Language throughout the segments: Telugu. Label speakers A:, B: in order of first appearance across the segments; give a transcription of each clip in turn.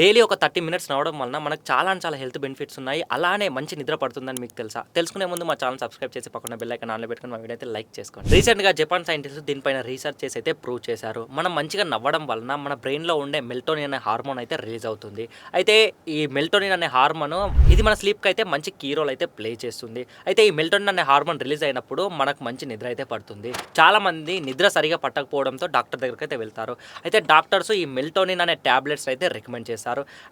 A: డైలీ ఒక థర్టీ మినిట్స్ నడవడం వలన మనకు చాలా చాలా హెల్త్ బెనిఫిట్స్ ఉన్నాయి. అలానే మంచి నిద్ర పడుతుందని మీకు తెలుసా? తెలుసుకునే ముందు మా ఛానల్ సబ్స్క్రైబ్ చేసి పక్కన బెల్ ఐకన్ ఆన్లో పెట్టుకుని మా వీడియో అయితే లైక్ చేసుకోండి. రీసెంట్గా జపాన్ సైంటిస్ట్ దీనిపైన రీసెర్చ్ చేసి అయితే ప్రూవ్ చేశారు. మనం మంచిగా నవ్వడం వలన మన బ్రెయిన్లో ఉండే మెల్టోనిన్ అనే హార్మోన్ అయితే రిలీజ్ అవుతుంది. అయితే ఈ మెల్టోనిన్ అనే హార్మోన్ ఇది మన స్లీప్కి అయితే మంచి కీ రోల్ అయితే ప్లే చేస్తుంది. అయితే ఈ మెల్టోనిన్ అనే హార్మోన్ రిలీజ్ అయినప్పుడు మనకు మంచి నిద్ర అయితే పడుతుంది. చాలా మంది నిద్ర సరిగా పట్టకపోవడంతో డాక్టర్ దగ్గరికి అయితే వెళ్తారు. అయితే డాక్టర్స్ ఈ మెల్టోనిన్ అనే టాబ్లెట్స్ అయితే రికమెండ్ చేస్తారు.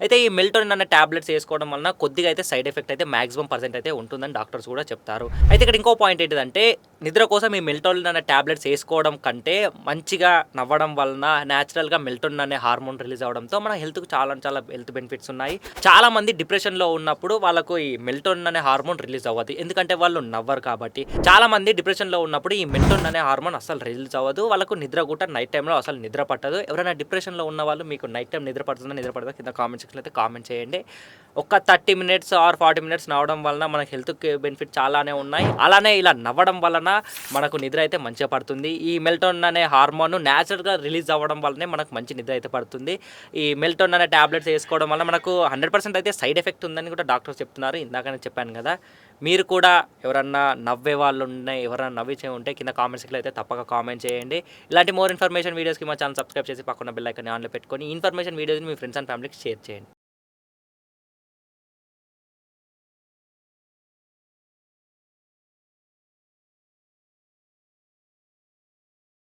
A: అయితే ఈ మెల్టోనిన్ అనే టాబ్లెట్స్ వేసుకోవడం వలన కొద్దిగా అయితే సైడ్ ఎఫెక్ట్ అయితే మాక్సిమం పర్సెంట్ అయితే ఉంటుందని డాక్టర్స్ కూడా చెప్తారు. అయితే ఇక్కడ ఇంకో పాయింట్ ఏంటిదంటే నిద్ర కోసం ఈ మెల్టోనిన్ అనే టాబ్లెట్స్ వేసుకోవడం కంటే మంచిగా నవ్వడం వలన న్యాచురల్గా మెల్టోనిన్ అనే హార్మోన్ రిలీజ్ అవడంతో మన హెల్త్కు చాలా చాలా హెల్త్ బెనిఫిట్స్ ఉన్నాయి. చాలా మంది డిప్రెషన్లో ఉన్నప్పుడు వాళ్ళకు ఈ మెల్టోనిన్ అనే హార్మోన్ రిలీజ్ అవ్వదు. ఎందుకంటే వాళ్ళు నవ్వరు కాబట్టి. చాలా మంది డిప్రెషన్లో ఉన్నప్పుడు ఈ మెల్టోనిన్ అనే హార్మోన్ అసలు రిలీజ్ అవ్వదు. వాళ్ళకు నిద్ర కూడా నైట్ టైంలో అసలు నిద్ర పట్టదు. ఎవరైనా డిప్రెషన్లో ఉన్న వాళ్ళు మీకు నైట్ టైం నిద్ర పడుతుందా నిద్ర పడుతుందా కింద కామెంట్ సెక్షన్ అయితే కామెంట్ చేయండి. ఒక thirty minutes or forty minutes నవ్వడం వలన మన హెల్త్కి బెనిఫిట్ చాలానే ఉన్నాయి. అలానే ఇలా నవ్వడం వలన మనకు నిద్ర అయితే మంచిగా పడుతుంది. ఈ మెల్టోన్ అనే హార్మోన్ న్యాచురల్గా రిలీజ్ అవ్వడం వల్లనే మనకు మంచి నిద్ర అయితే పడుతుంది. ఈ మెల్టోన్ అనే టాబ్లెట్స్ వేసుకోవడం వల్ల మనకు హండ్రెడ్ పర్సెంట్ అయితే సైడ్ ఎఫెక్ట్ ఉందని కూడా డాక్టర్స్ చెప్తున్నారు. ఇందాకనే చెప్పాను కదా. మీరు కూడా ఎవరన్నా నవ్వే వాళ్ళు ఉన్నాయి ఎవరన్నా నవ్వించే ఉంటే కింద కామెంట్స్ అయితే తప్పక కామెంట్ చేయండి. ఇలాంటి మోర్ ఇన్ఫర్మేషన్ వీడియోస్కి మా ఛానల్ సబ్స్క్రైబ్ చేసి పక్కన బెల్ ఐకాన్ ఆన్లో పెట్టుకొని ఇన్ఫర్మేషన్ వీడియోస్ని మీ ఫ్రెండ్స్ అండ్ ఫ్యామిలీకి షేర్ చేయండి.